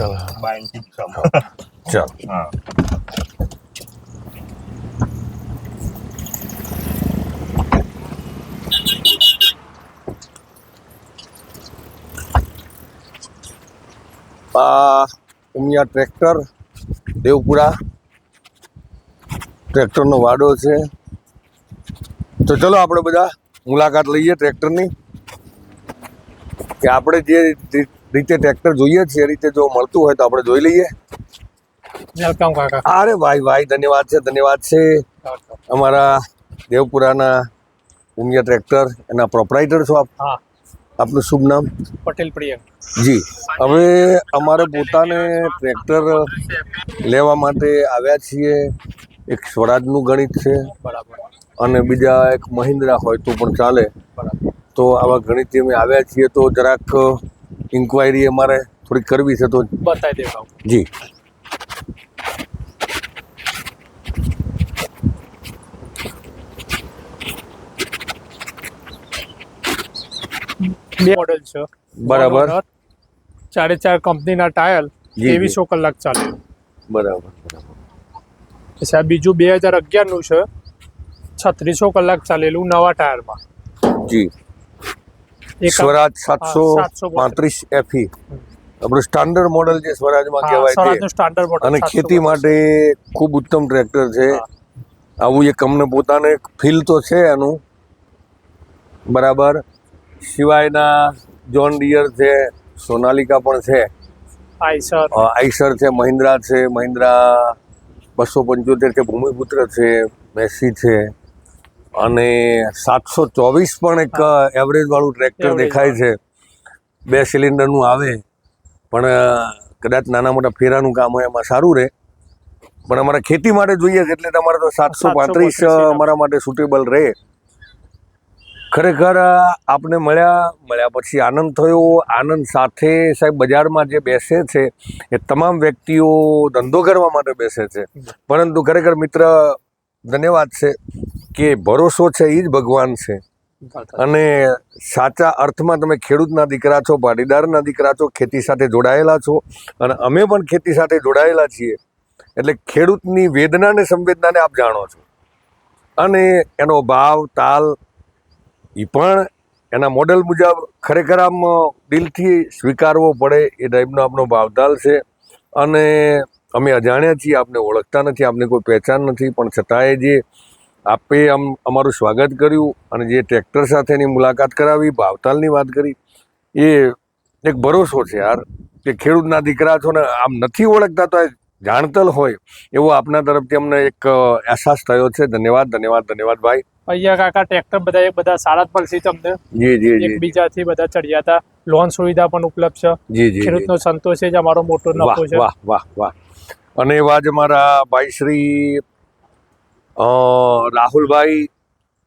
ચાલો. બાઈન્ટિંગ કમ ચાલો. હા. આ ઉમિયા ટ્રેક્ટર, દેવપુરા. ટ્રેક્ટરનો વાડો છે. તો ચલો આપણે બધા મુલાકાત લઈએ ટ્રેક્ટરની. કે આપણે જે રીતે ટ્રેક્ટર જોઈએ છીએ એ રીતે જો મળતું હોય તો આપણે જોઈ લઈએ. વેલકમ કાકા. અરે ભાઈ ભાઈ ધન્યવાદ છે ધન્યવાદ છે. અમારા દેવપુરાના ઉમિયા ટ્રેક્ટર એના પ્રોપરાઇટર છો આપ. હા. આપનું શુભ નામ? પટેલ પ્રિયંક. જી. હવે અમારે પોતાને ટ્રેક્ટર લેવા માટે આવ્યા છીએ. એક સ્વરાજનું ગણિત છે. બરાબર. અને બીજા એક મહિન્દ્રા હોય તો પણ ચાલે. તો આવા ગણિતથી અમે આવ્યા છીએ. તો જરાક ઇન્ક્વાયરી અમારે થોડી કરવી છે તો બતાવી દેવા જી. બે મોડેલ છે. બરાબર. ચારે ચાર કંપનીના ટાયર. ત્રેવીસો કલાક ચાલે. બરાબર બરાબર. પછી બીજું બે હજાર અગિયારનું છે. છત્રીસો કલાક ચાલેલું નવા ટાયરમાં જી. સ્વરાજ સાતસો પાંત્રીસ એફી આપણું સ્ટાન્ડર્ડ મોડલ જે સ્વરાજમાં કહેવાય મોડલ અને ખેતી માટે ખૂબ ઉત્તમ ટ્રેક્ટર છે. આવું એક અમને પોતાને ફીલ તો છે એનું બરાબર. સિવાયના જોન ડિયર છે સોનાલિકા પણ છે. આઈસર છે મહિન્દ્રા છે મહિન્દ્રા બસો પંચોતેર છે ભૂમિપુત્ર છે મેસી છે. અને સાતસો ચોવીસ પણ એક એવરેજ વાળું ટ્રેક્ટર દેખાય છે. બે સિલિન્ડરનું આવે. પણ કદાચ નાના મોટા ફેરાનું કામ હોય એમાં સારું રહે. પણ અમારે ખેતી માટે જોઈએ એટલે તમારે તો સાતસો પાંત્રીસ અમારા માટે સુટેબલ રહે. ખરેખર આપને મળ્યા મળ્યા પછી આનંદ થયો. આનંદ સાથે સાહેબ બજારમાં જે બેસે છે એ તમામ વ્યક્તિઓ ધંધો કરવા માટે બેસે છે. પરંતુ ખરેખર મિત્ર ધન્યવાદ છે. કે ભરોસો છે એ જ ભગવાન છે. અને સાચા અર્થમાં તમે ખેડૂતના દીકરા છો પાટીદારના દીકરા છો ખેતી સાથે જોડાયેલા છો અને અમે પણ ખેતી સાથે જોડાયેલા છીએ. એટલે ખેડૂતની વેદનાને સંવેદનાને આપ જાણો છો. અને એનો ભાવ તાલ એ પણ એના મોડેલ મુજબ ખરેખર આમ દિલથી સ્વીકારવો પડે એ ટાઈપનો આપનો ભાવતાલ છે. અને અમે અજાણ્યા છીએ આપને ઓળખતા નથી આપને કોઈ પહેચાન નથી પણ છતાંય જે આપે આમ અમારું સ્વાગત કર્યું અને જે ટ્રેક્ટર સાથેની મુલાકાત કરાવી ભાવતાલની વાત કરી એ એક ભરોસો છે યાર કે ખેડૂતના દીકરા છો ને આમ નથી ઓળખતા તો જાણતલ હોય એવો આપના તરફથી અમને એક અહેસાસ થયો છે. ધન્યવાદ ધન્યવાદ ધન્યવાદ ભાઈ. અહીંયા કાકા ટ્રેક્ટર બધા એ બધા સારા જ મળશે તમને. જી જી એકબીજાથી બધા ચડ્યા હતા. લોન સુવિધા પણ ઉપલબ્ધ છે. જી જી ખેડૂતનો સંતોષ જ અમારો મોટો નફો છે. વાહ વાહ વાહ. અને એવા જ અમારા ભાઈ શ્રી રાહુલભાઈ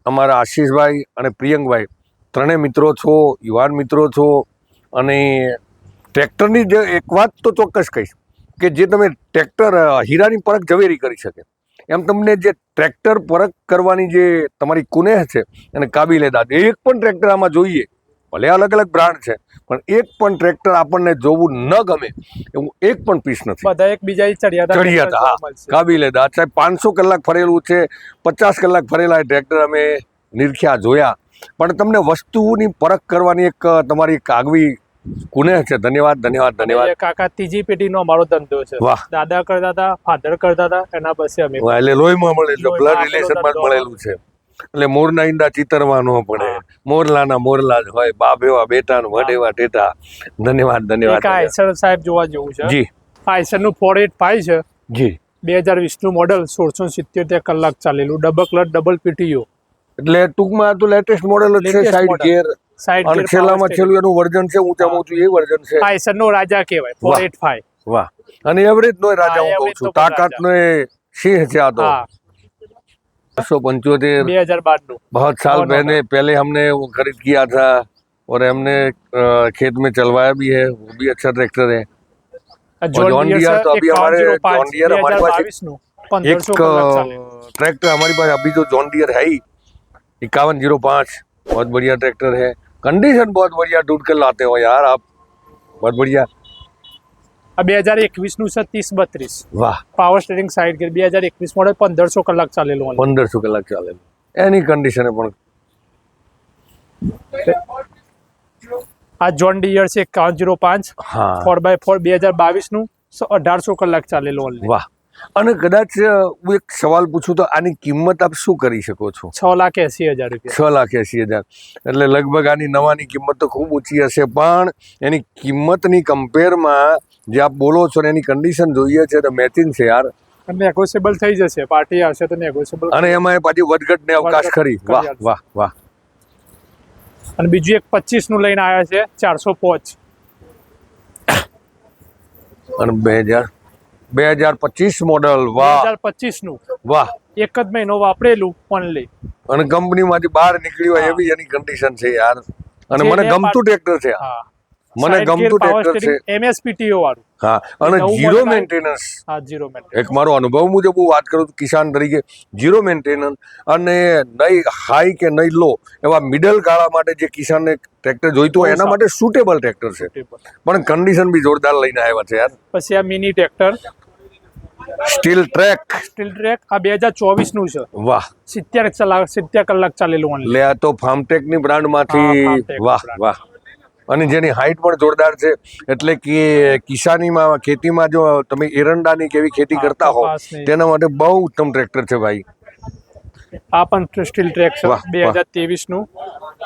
અમારા આશીષભાઈ અને પ્રિયંકભાઈ, ત્રણેય મિત્રો છો, યુવાન મિત્રો છો, અને ટ્રેક્ટરની જે એક વાત તો ચોક્કસ કહીશ કે જે તમે ટ્રેક્ટર હીરાની પરખ ઝવેરી કરી શકે. એમ તમને જે ટ્રેક્ટર પરખ કરવાની જે તમારી કુનેહ છે અને કાબિલેદાદ એક પણ ટ્રેક્ટર આમાં જોઈએ ભલે અલગ અલગ બ્રાન્ડ છે પણ એક પણ ટ્રેક્ટર આપણને જોવું ન ગમે એવું એક પણ પીસ નથી. બધા એકબીજા ચડિયા હતા કાબિલે દાદ સાહેબ પાંચસો કલાક ફરેલું છે પચાસ કલાક ફરેલા એ ટ્રેક્ટર અમે નિરખ્યા જોયા. પણ તમને વસ્તુની પરખ કરવાની એક તમારી એક આગવી કુનેહ છે. ધન્યવાદ ધન્યવાદ ધન્યવાદ. કાકા ત્રીજી પેઢીનો અમારો ધંધો છે. દાદા કરતા હતા ફાધર કરતા હતા એના પછી અમે એટલે લોહીમાં મળે છે બ્લડ રિલેશનમાં મળેલું છે. એટલે મોરના ઈંડા ચિતરવા ન પડે. મોરલાના મોરલા જ હોય બાપ એવા બેટા નું વડ એવા ટેટા. ધન્યવાદ ધન્યવાદ એક આ ધન્યવાદ. આઈસર સાહેબ જોવા જેવું છે. જી. આઈસરનું ફોર એટ ફાઈવ છે. જી. બે હજાર વીસનું મોડલ સોળસો સિત્યોતેર કલાક ચાલેલું ડબલ ક્લચ ડબલ પીટીઓ એટલે ટૂંકમાં આ તો લેટેસ્ટ મોડેલ જ છે સાઈડ. ગિયર સાઈડ અને છેલ્લામાં છેલ્લું એનું વર્ઝન છે ઊંચામાં ઊંચું એ વર્ઝન છે. આઈસર નો રાજા કહેવાય ફોર. એટ ફાઈવ વાહ. અને એવરેજ નો રાજા હું કહું છું. તાકાત નો સિંહ છે આ તો. सौ पंचोतेर हज़ार बहुत साल पहले पहले हमने वो खरीद किया था और हमने खेत में चलवाया भी है वो भी अच्छा ट्रैक्टर है। जॉन डियर तो अभी हमारे जॉन डियर हमारे पास एक ट्रैक्टर हमारे पास अभी जो जॉन डियर है ही। इक्यावन ज़ीरो पाँच बहुत बढ़िया ट्रैक्टर है। कंडीशन बहुत बढ़िया टूट कर लाते हो यार आप बहुत बढ़िया। આ બે હજાર એકવીસનું છે ત્રીસ બત્રીસ વાહ. પાવર સ્ટેરિંગ સાઈડ ગેર બે હજાર એકવીસ મોડેલ પંદરસો કલાક ચાલેલું. પંદરસો કલાક ચાલેલું. એની કન્ડિશને પણ આ જોન ડિયર છે એકાવન જીરો પાંચ. હા. ફોર બાય ફોર બે હજાર બાવીસનું અઢારસો કલાક ચાલેલું. વાહ. અને કદાચ હું એક સવાલ પૂછું તો આની કિંમત આપ શું કરી શકો છો? છ લાખ એસી હજાર રૂપિયા. છ લાખ એસી હજાર. એટલે લગભગ આની નવાની કિંમત તો ખૂબ ઊંચી હશે પણ એની કિંમતની કમ્પેરમાં જે આપ બોલો છો ને એની કન્ડિશન જોઈએ છે તો મેચિંગ છે યાર. નેગોશિયેબલ થઈ જશે પાર્ટી આવશે તો નેગોશિયેબલ અને એમાં એ પાછી વધઘટ ને અવકાશ ખરી. કરી વાહ વાહ વાહ. અને બીજું એક પચીસનું લઈને આવ્યા છે ચારસો પોચ. અને બે હજાર. બે હજાર પચીસ મોડલ વાહ. હજાર પચીસનું વાહ. એક જ મહિનો વાપરેલું ઓનલી અને કંપનીમાંથી બહાર નીકળી હોય એવી એની કન્ડિશન છે યાર. અને મને ગમતું ટ્રેક્ટર છે. મને ગમતું ટ્રેક્ટર છે. M S P T O વાળું. હા. અને જીરો મેન્ટેનન્સ હા જીરો મેન્ટેનન્સ એક મારો અનુભવ મુજબ હું વાત કરું કિસાન તરીકે જીરો મેન્ટેનન્સ અને નહીં હાઈ કે નહીં લો એવા મિડલ ગાળા માટે જે કિસાનને ટ્રેક્ટર જોઈતું હોય એના માટે સુટેબલ ટ્રેક્ટર છે. પણ કન્ડિશન બી જોરદાર લઈને આવ્યા છે યાર. પછી આ mini tractor steel track steel track આ બે હજાર ચોવીસનું છે. વાહ. સિત્તેર કલાક સિત્તેર કલાક ચાલેલું ઓનલી લે આ તો ફાર્મટેકની બ્રાન્ડમાંથી વાહ વાહ. અને જેની હાઈટ પણ જોરદાર છે એટલે કે કિસાનીમાં ખેતીમાં જો તમે એરંડાની કેવી ખેતી કરતા હો તેના માટે બહુ ઉત્તમ ટ્રેક્ટર છે ભાઈ. આ પણ સ્ટીલ ટ્રેક છે બે. હજાર ત્રેવીસનું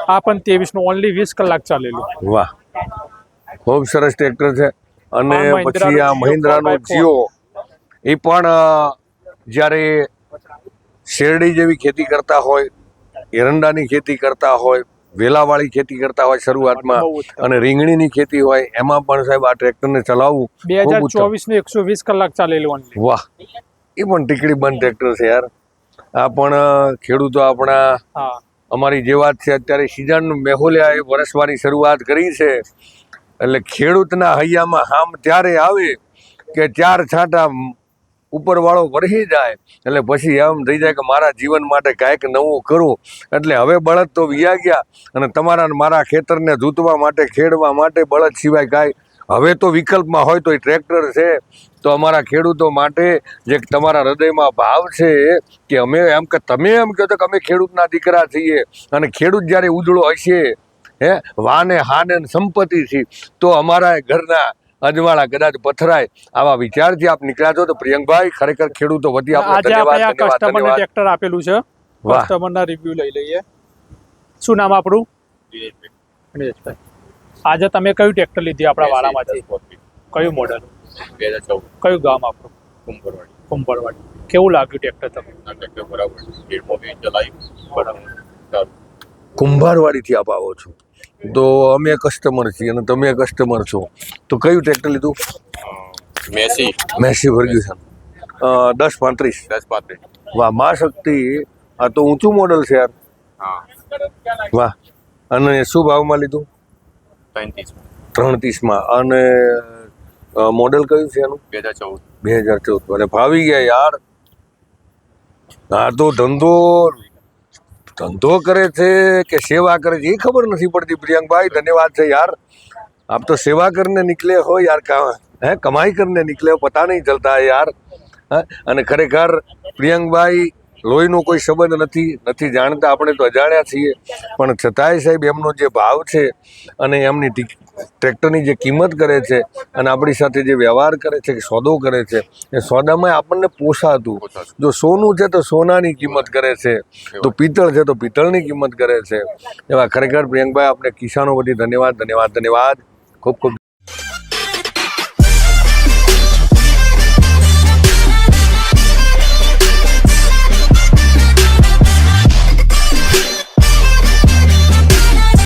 આ પણ ત્રેવીસનું ઓનલી વીસ કલાક ચાલેલું. વાહ. ખૂબ સરસ ટ્રેક્ટર છે. અને પછી આ મહિન્દ્રાનો જીઓ એ પણ જ્યારે શેરડી જેવી ખેતી કરતા હોય એરંડાની ખેતી કરતા હોય વેલાવાળી ખેતી કરતા હોય શરૂઆતમાં અને રીંગણીની ખેતી હોય એમાં પણ સાહેબ આ ટ્રેક્ટરને ચલાવવું બે હજાર ખૂબ ઉત્તમ. ચોવીસનું એકસો વીસ કલાક ચાલેલું વાહ એ પણ ટીકડી બંધ ટ્રેક્ટર છે યાર. આ પણ ખેડૂતો આપણા અમારી જે વાત છે અત્યારે સિઝન મેહુલ્યા એ વરસવાની શરૂઆત કરી છે. એટલે ખેડૂતના હૈયામાં હામ ત્યારે આવે કે ચાર છાંટા ઉપરવાળો વરસી જાય. એટલે પછી એમ થઈ જાય કે મારા જીવન માટે કાંઈક નવું કરું. એટલે હવે બળદ તો વ્યા ગયા અને તમારા મારા ખેતરને જૂતવા માટે, ખેડવા માટે બળદ સિવાય કાંઈ. હવે તો વિકલ્પમાં હોય તો એ ટ્રેક્ટર છે. તો અમારા ખેડૂતો માટે જે તમારા હૃદયમાં ભાવ છે કે અમે એમ કે તમે એમ કહો છો કે અમે ખેડૂતના દીકરા છીએ. અને ખેડૂત જ્યારે ઉજળો હશે, હે, વાને હાને સંપત્તિ છે, તો અમારા ઘરના અજવાળા કદાચ પથરાય આવા વિચારથી આપ નીકળ્યા છો તો પ્રિયંકભાઈ ખરેખર ખેડૂતો વતી આપણે આજે આપણે કસ્ટમરને ટ્રેક્ટર આપેલું છે. કસ્ટમરના રિવ્યુ લઈ લઈએ. શું નામ આપણું? આજે તમે કયું ટ્રેક્ટર લીધી આપણા વાળામાંથી કયું મોડલ કયું ગામ આપણું? કુંભરવાડી. કુંભરવાડી કેવું લાગ્યું ટ્રેક્ટર તમને? બરાબર કુંભારવાડીથી આપ આવો છો. તો અમે કસ્ટમર છીએ અને તમે કસ્ટમર છો. તો કયું ટ્રેક્ટર લીધું? મેસી. મેસી ફર્ગ્યુસન દસ પાંત્રીસ. દસ પાંત્રીસ. વાહ મા શક્તિ. આ તો ઊંચું મોડલ છે યાર. હા. વાહ. અને શું ભાવમાં લીધું? ત્રીસ ત્રણ ત્રીસમાં અને મોડલ કયું છે એનું? બે હજાર ચૌદ. બે હજાર ચૌદ. અરે ભાવી ગયા યાર. આ તો ધંધો ધંધો કરે છે કે સેવા કરે છે, એ ખબર નથી પડતી પ્રિયંકભાઈ, ધન્યવાદ છે યાર. આપ તો સેવા કરીને નીકળે હો યાર હે, કમાઈ કરીને નીકળે પતા નહીં ચલતા યાર. અને ખરેખર પ્રિયંકભાઈ લોહીનો કોઈ સંબંધ નથી નથી જાણતા, આપણે તો અજાણ્યા છીએ. પણ છતાંય સાહેબ, એમનો જે ભાવ છે અને એમની ટ્રેક્ટરની જે કિંમત કરે છે અને આપણી સાથે જે વ્યવહાર કરે છે, કે સોદો કરે છે, એ સોદામાં આપણને પોસાતું. જો સોનું છે તો સોનાની કિંમત કરે છે, તો પિત્તળ છે તો પિત્તળની કિંમત કરે છે. એવા ખરેખર પ્રિયંકભાઈ આપણે કિસાનો બધી ધન્યવાદ ધન્યવાદ ધન્યવાદ. ખૂબ ખૂબ